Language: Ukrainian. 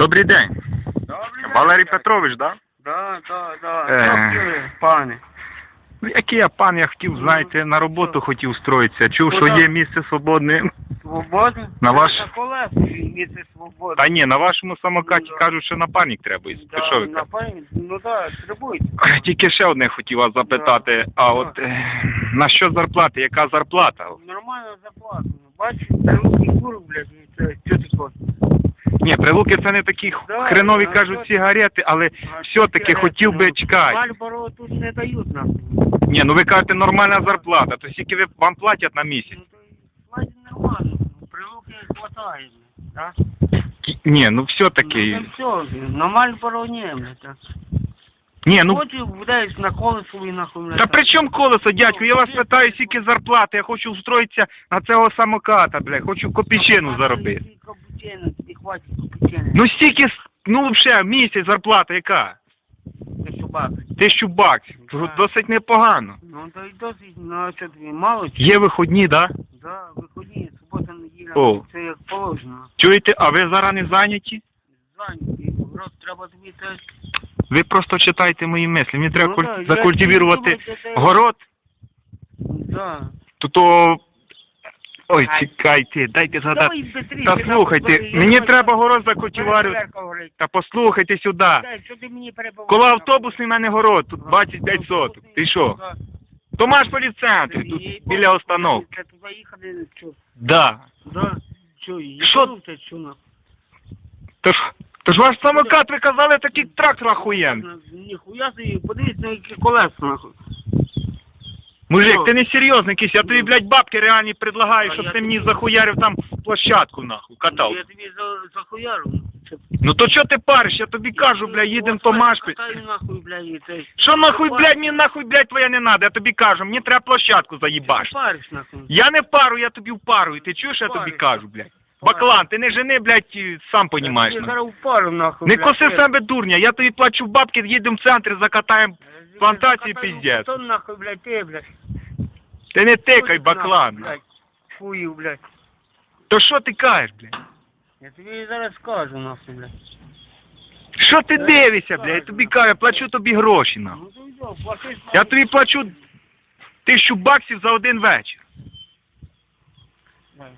Добрий день. Добре. Валерій Петрович, да? Да, да, да. Е. Пане. Ну, який я пан, я хотів, знаєте, на роботу хотів устроїтися. Чув, що є місце свободне. Свободно? На ваш- На колесі місце свободи. Та ні, на вашому самокаті Ну, да. кажуть, що напарник треба. Да, Ти що на кажете? пані, ну так, требуйте. Тільки ще одне хотів вас запитати. А от е, на що зарплати? Яка зарплата? Нормально заплатно. Бачиш, русський кур, блядь, і це що таке? Ні, прилуки це не такі Да, хренові а кажуть що- сигарети, але все-таки хотів би ну, чекати. Мальборо тут не дають нам. Ні, ну ви кажете нормальна зарплата, то скільки ви вам платять на місяць? Ну, то й платить нормально. Прилуки хватає, блядь, да? Кі- Ні, ну все-таки. Ну, все, на Мальборо не, блядь, так. Ні, ну Хочу на колесо і нахуй, блядь. Та при чому колесо, дядько? Я вас питаю, скільки зарплати, я хочу устроїтися на цього самоката, бля, хочу копійчину заробити. Тобі хватить. Ну стільки, ну взагалі, місяць зарплата яка? Ти що бачиш? Тисячу баксів. Досить непогано. Ну, то й досить, ну, а що тобі, мало чи? Є виходні, да? Да, виходні, субота, неділя, О. це як положено. Чуєте, а ви зараз не зайняті? Зайняті, рот треба тобі це... Ви просто читайте мої мислі. Мені треба Ну, да, я- закультивувати город, Да. то то... Ой, чекайте, дайте згадати. Давай, Та слухайте, мені треба город. Переверка говорить. Та послухайте сюди. Дай, що ти мені? Коло автобусний в мене город, тут 25 соток. Ти що? Томаш поліцентрі, тут біля установки. Це туди їхати, що? Да. Да. Що нахуй? Тож, тож ваш самокат, ви казали, такий трактор охуєнний. Ніхуя собі, подивись на які колеса, нахуй. Мужик, ти не серйозний якийсь, я тобі, блядь, бабки реальні предлагаю, А щоб я ти мені тобі- захуярив там площадку, нахуй, катав. Я тобі за, захуяру. Ну то чого ти париш, я тобі кажу, блядь, їдем Томаш. Катаю нахуй, блядь, і це. Що нахуй, блядь, мені нахуй, блядь, твоя не надо, я тобі кажу, мені треба площадку заїбаш. Париш, нахуй. Я не пару, я тобі впарую, ти чуєш, я тобі Париш. кажу, блядь. Баклан, ти не жени, блядь, сам понімаєш. Я зараз впару, нахуй. Не коси себе дурня, я тобі плачу бабки, їдемо в центр, закатаємо. Плантації пиздец. Хто нахуй, блядь, ти, блядь. Ти не тикай, баклан, нахуй, блядь. блядь. Фую, блядь. То що ти кажеш, блядь? Я тобі зараз скажу, нахуй, блядь. Що ти дивишся, блядь? Я тобі кажу, я плачу тобі гроші, нахуй. Ну, то платиш. Я тобі плачу тисячу баксів за один вечір. Давай.